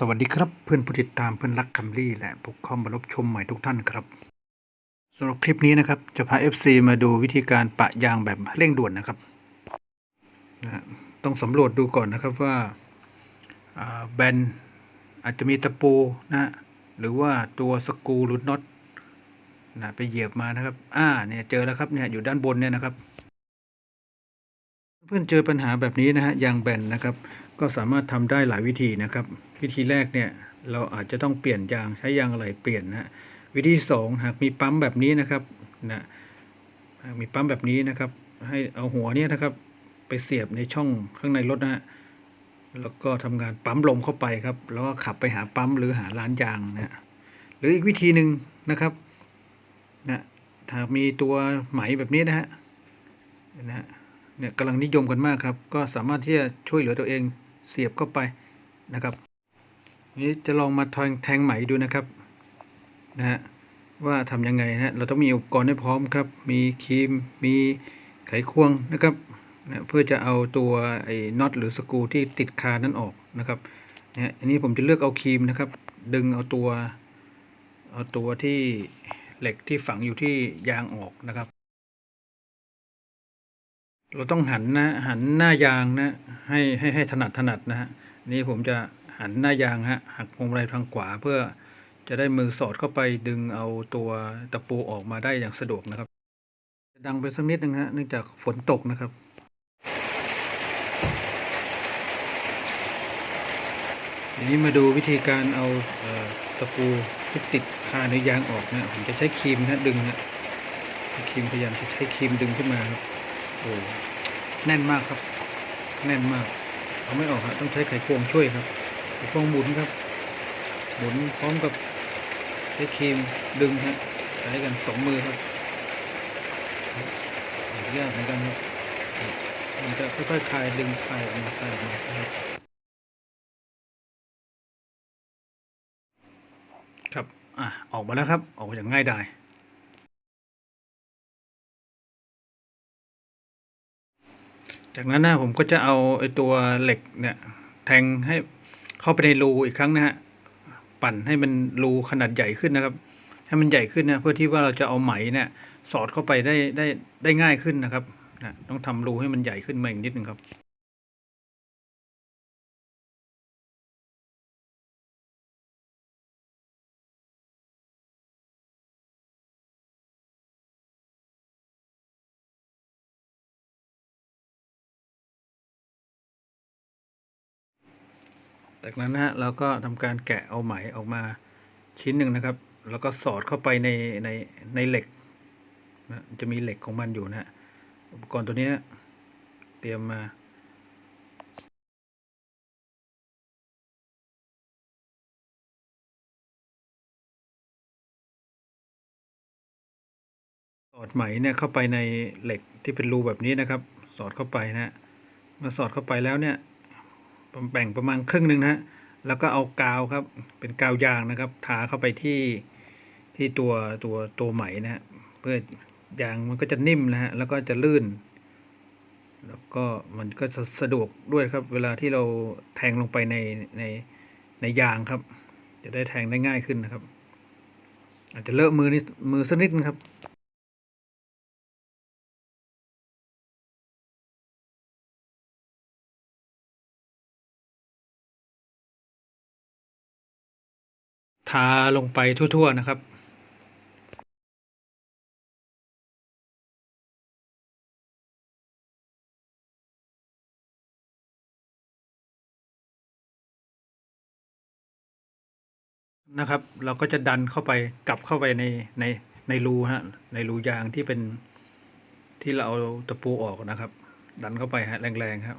สวัสดีครับเพื่อนผู้ติดตามเพื่อนรักคัมรี่และผู้เข้ามารับชมใหม่ทุกท่านครับสำหรับคลิปนี้นะครับ จะพา FC มาดูวิธีการปะยางแบบเร่งด่วนนะครับนะฮะต้องสำรวจดูก่อนนะครับว่าอ่าแบนอาจจะมีตะปูนะฮะหรือว่าตัวสกรูหรือน็อตนะไปเหยียบมานะครับ อ่าเนี่ยเจอแล้วครับเนี่ยอยู่ด้านบนเนี่ยนะครับ เพื่อนเจอปัญหาแบบนี้นะฮะยางแบนนะครับ ก็สามารถทำได้หลายวิธีนะครับ วิธีแรกเนี่ยเราอาจจะต้องเปลี่ยนยางใช้ยางอะไรเปลี่ยนนะวิธีสองหากมีปั๊มแบบนี้นะครับนะหากมีปั๊มแบบนี้นะครับ ให้เอาหัวเนี่ยนะครับ ไปเสียบในช่องข้างในรถนะฮะแล้วก็ทำงานปั๊มลมเข้าไปครับ แล้วก็ขับไปหาปั๊มหรือหาร้านยางนะฮะหรืออีกวิธีหนึ่งนะครับนะถ้ามีตัวไหมแบบนี้นะฮะนะฮะ เนี่ยกำลังนิยมกันมากครับ ก็สามารถที่จะช่วยเหลือตัวเองเสียบเข้าไปนะครับนี้จะลองมาทงแทงไหมดูนะครับนะฮะว่าทำยังไงนะเราต้องมีอุปกรณ์ให้พร้อมครับ มีครีม มีไขควงนะครับนะเพื่อจะเอาตัวไอ้น็อตหรือสกรูที่ติดคานั้นออกนะครับนะฮะอันนี้ผมจะเลือกเอาครีมนะครับ ดึงเอาตัวเอาตัวที่เหล็กที่ฝังอยู่ที่ยางออกนะครับ เราต้องหันนะหันหน้ายางนะให้ให้ให้ถนัดถนัดนะฮะนี่ผมจะหันหน้ายางฮะหักพวงมาลัยทางขวาเพื่อจะได้มือสอดเข้าไปดึงเอาตัวตะปูออกมาได้อย่างสะดวกนะครับ ดังไปสักนิดนึงฮะเนื่องจากฝนตกนะครับทีนี้มาดูวิธีการเอาเออตะปูที่ติดคาในยางออกนะผมจะใช้ครีมนะดึงนะครีมพยายามจะใช้ครีมดึงขึ้นมาครับ โอ้แน่นมากครับ แน่นมากเอาไม่ออกครับต้องใช้ไขควงช่วยครับไขควงหมุนครับหมุนพร้อมกับใช้ครีมดึงฮะใช้กันสองมือครับยากเหมือนกันครับมันจะค่อยๆคลายดึงคลายออกมาคลายออกมาครับครับอะออกมาแล้วครับ ออกมาอย่างง่ายดาย จากนั้นนะผมก็จะเอาไอ้ตัวเหล็กเนี่ยแทงให้เข้าไปในรูอีกครั้งนะฮะปั่นให้มันรูขนาดใหญ่ขึ้นนะครับ ให้มันใหญ่ขึ้นนะเพื่อที่ว่าเราจะเอาไหมเนี่ยสอดเข้าไปได้ได้ได้ง่ายขึ้นนะครับนะต้องทำรูให้มันใหญ่ขึ้นมาอีกนิดนึงครับ จากนั้นนะฮะเราก็ทำการแกะเอาไหมออกมาชิ้นหนึ่งนะครับ แล้วก็สอดเข้าไปในในในเหล็กนะจะมีเหล็กของมันอยู่นะฮะอุปกรณ์ตัวนี้เตรียมมาสอดไหมเนี่ยเข้าไปในเหล็กที่เป็นรูแบบนี้นะครับ สอดเข้าไปนะฮะมื่อสอดเข้าไปแล้วเนี่ย แบ่งประมาณครึ่งหนึ่งนะฮะแล้วก็เอากาวครับ เป็นกาวยางนะครับ ทาเข้าไปที่ที่ตัวตัวตัวไหมนะฮะเพื่อยางมันก็จะนิ่มนะฮะแล้วก็จะลื่น แล้วก็มันก็จะสะดวกด้วยครับ เวลาที่เราแทงลงไปในในในยางครับ จะได้แทงได้ง่ายขึ้นนะครับ อาจจะเลอะมือนิดมือสักนิดนะครับ ทาลงไปทั่ว ๆ นะครับ นะครับ เราก็จะดันเข้าไปกลับเข้าไปในในในรูฮะในรูยางที่เป็นที่เราเอาตะปูออกนะครับ ดันเข้าไปฮะแรงๆครับ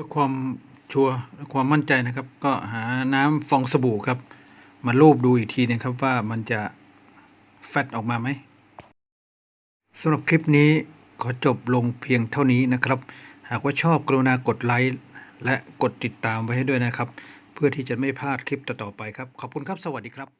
พื่อความชัวร์ความมั่นใจนะครับ ก็หาน้ำฟองสบู่ครับ มาลูบดูอีกทีนะครับว่ามันจะแฟตออกมาไหมสำหรับคลิปนี้ขอจบลงเพียงเท่านี้นะครับ หากว่าชอบกรุณากดไลค์และกดติดตามไว้ให้ด้วยนะครับ เพื่อที่จะไม่พลาดคลิปต่อๆไปครับ ขอบคุณครับ สวัสดีครับ